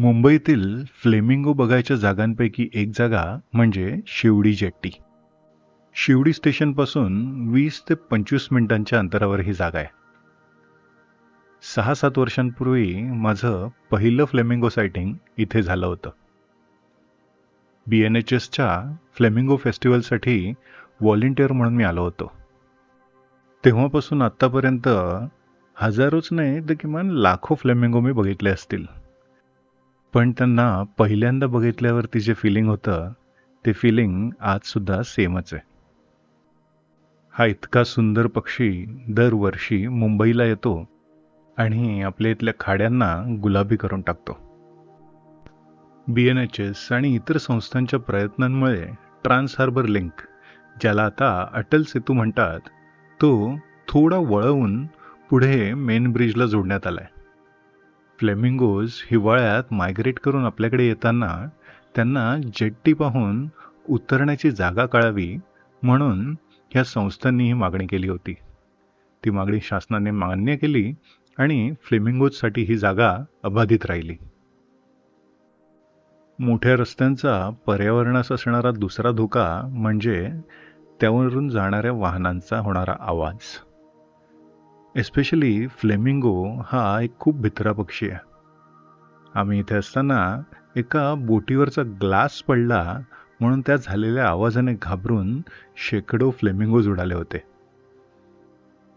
मुंबईतील फ्लेमिंगो बघायच्या जागांपैकी एक जागा म्हणजे शिवडी जेट्टी. शिवडी स्टेशनपासून वीस ते पंचवीस मिनिटांच्या अंतरावर ही जागा आहे. सहा सात वर्षांपूर्वी माझं पहिलं फ्लेमिंगो सायटिंग इथे झालं होतं. बी एन एच एसच्या फ्लेमिंगो फेस्टिवलसाठी व्हॉलेंटिअर म्हणून मी आलो होतो. तेव्हापासून आत्तापर्यंत हजारोच नाही तर किमान लाखो फ्लेमिंगो मी बघितले असतील. पण त्यांना पहिल्यांदा बघितल्यावरती जे फिलिंग होतं ते फिलिंग आजसुद्धा सेमच आहे. हा इतका सुंदर पक्षी दरवर्षी मुंबईला येतो आणि आपल्या इथल्या खाड्यांना गुलाबी करून टाकतो. बी एन एच एस आणि इतर संस्थांच्या प्रयत्नांमुळे ट्रान्स हार्बर लिंक ज्याला आता अटल सेतू म्हणतात तो थोडा वळवून पुढे मेन ब्रिजला जोडण्यात आलाय. फ्लेमिंगोज हिवाळ्यात मायग्रेट करून आपल्याकडे येताना त्यांना जेट्टी पाहून उतरण्याची जागा कळावी म्हणून ह्या संस्थांनी ही मागणी केली होती. ती मागणी शासनाने मान्य केली आणि फ्लेमिंगोजसाठी ही जागा अबाधित राहिली. मोठ्या रस्त्यांचा पर्यावरणास असणारा दुसरा धोका म्हणजे त्यावरून जाणाऱ्या वाहनांचा होणारा आवाज. एस्पेशली फ्लेमिंगो हा एक खूप भित्रा पक्षी आहे. आम्ही इथे असताना एका बोटीवरचा ग्लास पडला म्हणून त्या झालेल्या आवाजाने घाबरून शेकडो फ्लेमिंगोज उडाले होते.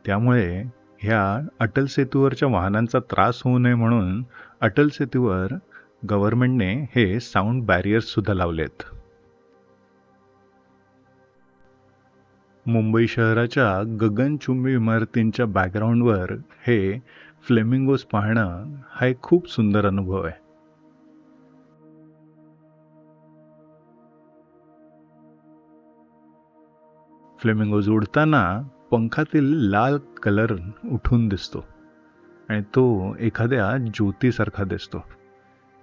त्यामुळे ह्या अटल सेतूवरच्या वाहनांचा त्रास होऊ नये म्हणून अटल सेतूवर गव्हर्नमेंटने हे साऊंड बॅरियर्स सुद्धा लावलेत. मुंबई शहराच्या गगनचुंबी इमारतींच्या बॅकग्राऊंडवर हे फ्लेमिंगोज पाहणं हा एक खूप सुंदर अनुभव आहे. फ्लेमिंगोज उडताना पंखातील लाल कलर उठून दिसतो आणि तो एखाद्या ज्योतीसारखा दिसतो.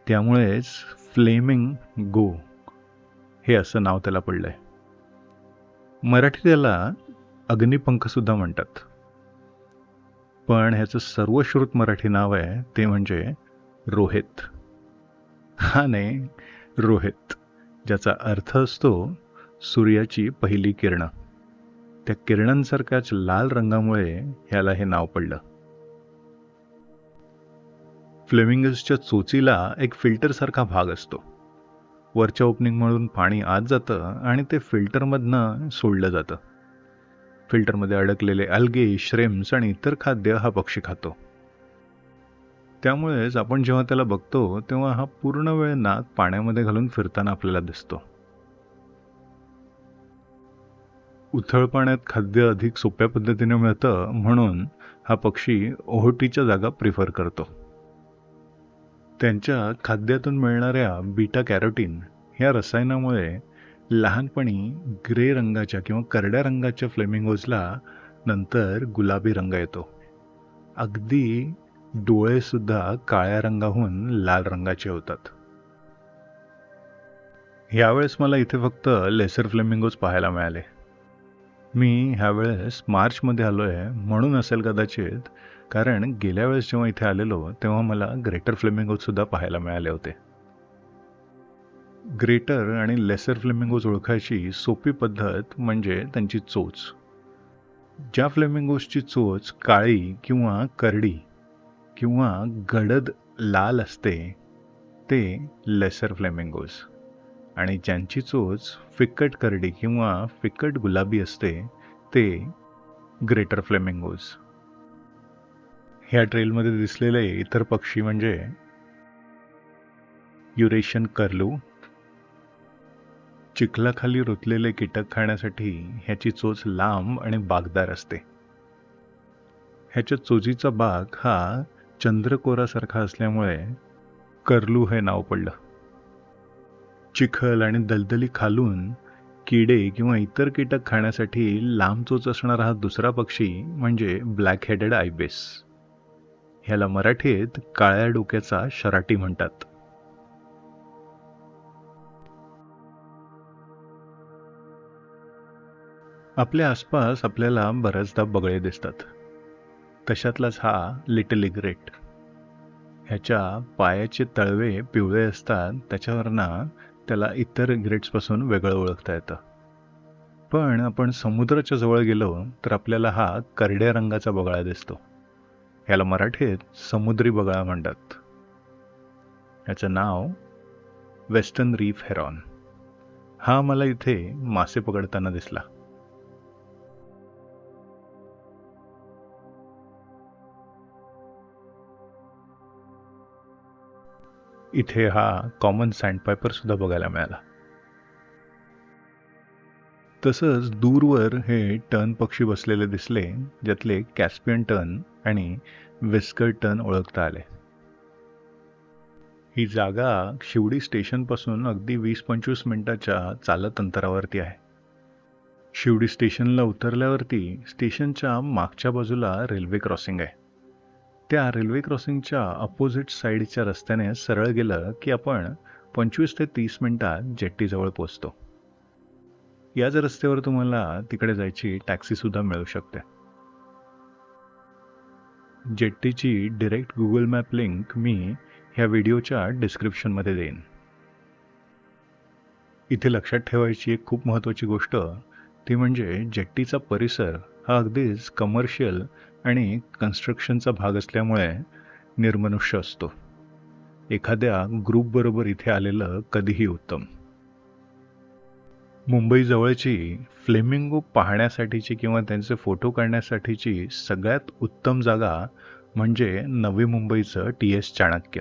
त्यामुळेच फ्लेमिंग गो हे असं नाव त्याला पडलंय. मराठी त्याला अग्निपंखसुद्धा म्हणतात. पण ह्याचं सर्वश्रुत मराठी नाव आहे ते म्हणजे रोहित. हा नाही रोहित. ज्याचा अर्थ असतो सूर्याची पहिली किरणं. त्या किरणांसारख्याच लाल रंगामुळे ह्याला हे नाव पडलं. फ्लेमिंगसच्या चोचीला एक फिल्टरसारखा भाग असतो. वरच्या ओपनिंगमधून पाणी आत जातं आणि ते फिल्टरमधनं सोडलं जातं. फिल्टरमध्ये अडकलेले अल्गे श्रेम्स आणि इतर खाद्य हा पक्षी खातो. त्यामुळेच आपण जेव्हा त्याला बघतो तेव्हा हा पूर्ण वेळ नाक पाण्यामध्ये घालून फिरताना आपल्याला दिसतो. उथळ पाण्यात खाद्य अधिक सोप्या पद्धतीने मिळतं म्हणून हा पक्षी ओहोटीच्या जागा प्रिफर करतो. त्यांच्या खाद्यातून मिळणाऱ्या बीटा कॅरोटीन ह्या रसायनामुळे लहानपणी ग्रे रंगाच्या किंवा करड्या रंगाच्या फ्लेमिंगोजला नंतर गुलाबी रंग येतो. अगदी डोळेसुद्धा काळ्या रंगाहून लाल रंगाचे होतात. यावेळेस मला इथे फक्त लेसर फ्लेमिंगोज पाहायला मिळाले. मी ह्यावेळेस मार्चमध्ये आलो आहे म्हणून असेल कदाचित कारण गेल्या वेळेस जेव्हा इथे आलेलो तेव्हा मला ग्रेटर फ्लेमिंगोजसुद्धा पाहायला मिळाले होते. ग्रेटर आणि लेसर फ्लेमिंगोज ओळखायची सोपी पद्धत म्हणजे त्यांची चोच. ज्या फ्लेमिंगोजची चोच काळी किंवा करडी किंवा गडद लाल असते ते लेसर फ्लेमिंगोज. आणि ज्यांची चोच फिक्कट करडी किंवा फिक्कट गुलाबी असते ते ग्रेटर फ्लेमिंगोज. ह्या ट्रेलमध्ये दिसलेले इतर पक्षी म्हणजे युरेशियन कर्लू चिखलाखाली रुतलेले कीटक खाण्यासाठी ह्याची चोच लांब आणि बागदार असते. ह्याच्या चोचीचा बाग हा चंद्रकोरासारखा असल्यामुळे कर्लू हे नाव पडलं. चिखल आणि दलदली खालून किडे किंवा इतर कीटक खाण्यासाठी लांब चोच असणारा हा दुसरा पक्षी म्हणजे ब्लॅक हेडेड आयबेस. ह्याला मराठीत काळ्या डोक्याचा शराटी म्हणतात. आपल्या आसपास आपल्याला बऱ्याचदा बगळे दिसतात. तशातलाच हा लिटल इग्रेट. ह्याच्या पायाचे तळवे पिवळे असतात त्याच्यावरनं त्याला इतर ग्रेड्सपासून वेगळं ओळखता येतं. पण आपण समुद्राच्या जवळ गेलो तर आपल्याला हा करड्या रंगाचा बगळा दिसतो. याला मराठीत समुद्री बगळा म्हणतात. याचं नाव वेस्टर्न रीफ हेरॉन. हा मला इथे मासे पकडताना दिसला. इथे हा कॉमन सँडपायपर सुद्धा बघायला मिळाला. तसंच दूरवर हे टर्न पक्षी बसलेले दिसले ज्यातले कॅस्पियन टर्न आणि विस्कर टर्न ओळखता आले. ही जागा शिवडी स्टेशनपासून अगदी वीस पंचवीस मिनिटाच्या चालत अंतरावरती आहे. शिवडी स्टेशनला उतरल्यावरती स्टेशनच्या मागच्या बाजूला रेल्वे क्रॉसिंग आहे. त्या रेल्वे क्रॉसिंगच्या अपोजिट साईडच्या रस्त्याने सरळ गेलं की आपण पंचवीस ते तीस मिनिटात जेट्टीजवळ पोचतो याच रस्त्यावर तुम्हाला तिकडे जायची टॅक्सीसुद्धा मिळू शकते. जेट्टीची डिरेक्ट गुगल मॅप लिंक मी ह्या व्हिडिओच्या डिस्क्रिप्शनमध्ये देईन. इथे लक्षात ठेवायची एक खूप महत्त्वाची गोष्ट ती म्हणजे जेट्टीचा परिसर हा अगदीच कमर्शियल आणि कन्स्ट्रक्शनचा भाग असल्यामुळे निर्मनुष्य असतो. एखाद्या ग्रुपबरोबर इथे आलेलं कधीही उत्तम. मुंबई जवळची फ्लेमिंगो पाहण्यासाठीची किंवा त्यांचे फोटो काढण्यासाठीची सगळ्यात उत्तम जागा म्हणजे नवी मुंबईचं टी एस चाणक्य.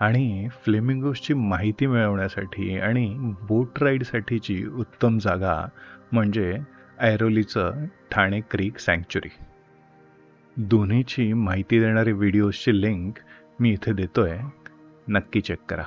आणि फ्लेमिंगोसची माहिती मिळवण्यासाठी आणि बोट राईडसाठीची उत्तम जागा म्हणजे ऐरोलीचं ठाणे क्रीक सँक्च्युरी. दोन्हीची माहिती देणारी व्हिडिओजची लिंक मी इथे देतो आहे नक्की चेक करा.